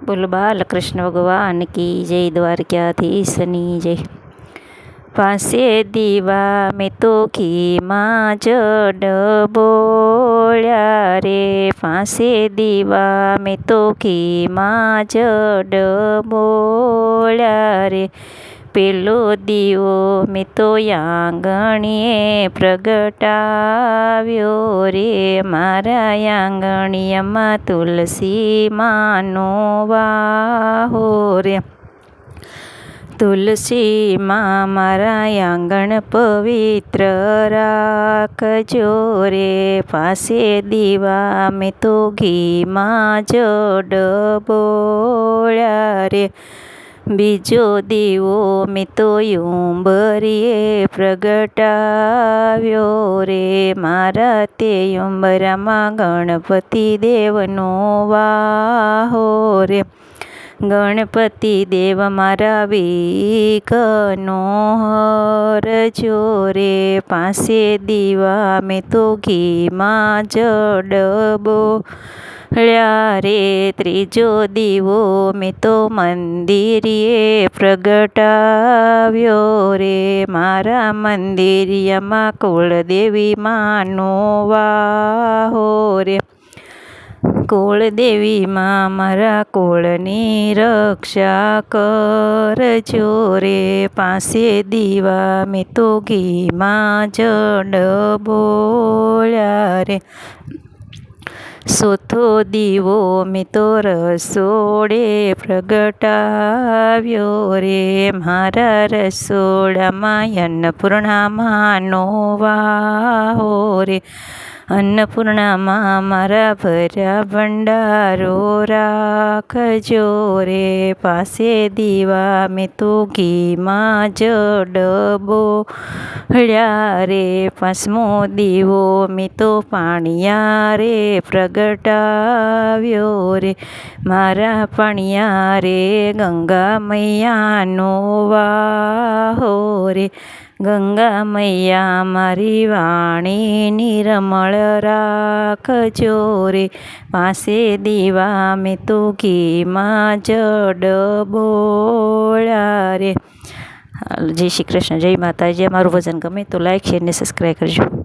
બોલો બાલકૃષ્ણ ભગવાન કી જય દ્વારકાધીશની જય પાસે દીવા મેં તો ઘીમાં જડ બોળ્યા રે પાસે દીવા મેં તો ઘીમાં જડ બોળ્યા રે પેલો દીવો મેં તો આંગણીએ પ્રગટાવ્યો રે. મારા આંગણીયમાં તુલસી માનો વાહો રે. તુલસીમાં મારા આંગણ પવિત્ર રાખજો રે. પાસે દીવા મેં તો ઘીમાં જડ બોળ્યા રે. બીજો દીવો મેં તો ઉંબરીએ પ્રગટાવ્યો રે. મારા તે ઉંબરામાં ગણપતિ દેવનો વાહો રે. ગણપતિ દેવ મારા વીકનો હરજો રે. પાસે દીવા મેં તો ઘીમાં જડબો ળ્યા રે ત્રીજો દીવો મેં તો મંદિરીએ પ્રગટાવ્યો રે. મારા મંદિરિયામાં કુળદેવી માનો વાહો રે. કુળદેવીમાં મારા કુળની રક્ષા કરજો રે. પાસે દીવા મેં તો ઘીમાં જડ બોલ્યા રે. સોથો દીવો મેં તો રસોડે પ્રગટાવ્યો રે. મારા રસોડામાં અન્નપૂર્ણામાંનો વાહો રે. અન્નપૂર્ણામાં મારા ભર્યા ભંડારો રાખજો રે પાસે દીવા મેં તો ઘીમાં જડબો હળ્યા રે પાંચમો દીવો મેં તો પાણિયા રે પ્રગટાવ્યો રે મારા પાણિયા રે ગંગા મૈયાનો વાહો રે ગંગા મૈયા મારી વાણી નિર્મળ રાખજો રે પાસે દીવા મેં તો ઘીમાં જડ બોળા રે જય શ્રી કૃષ્ણ જય માતાજી અમારું ભજન ગમે તો લાઈક શેર ને સબસ્ક્રાઈબ કરજો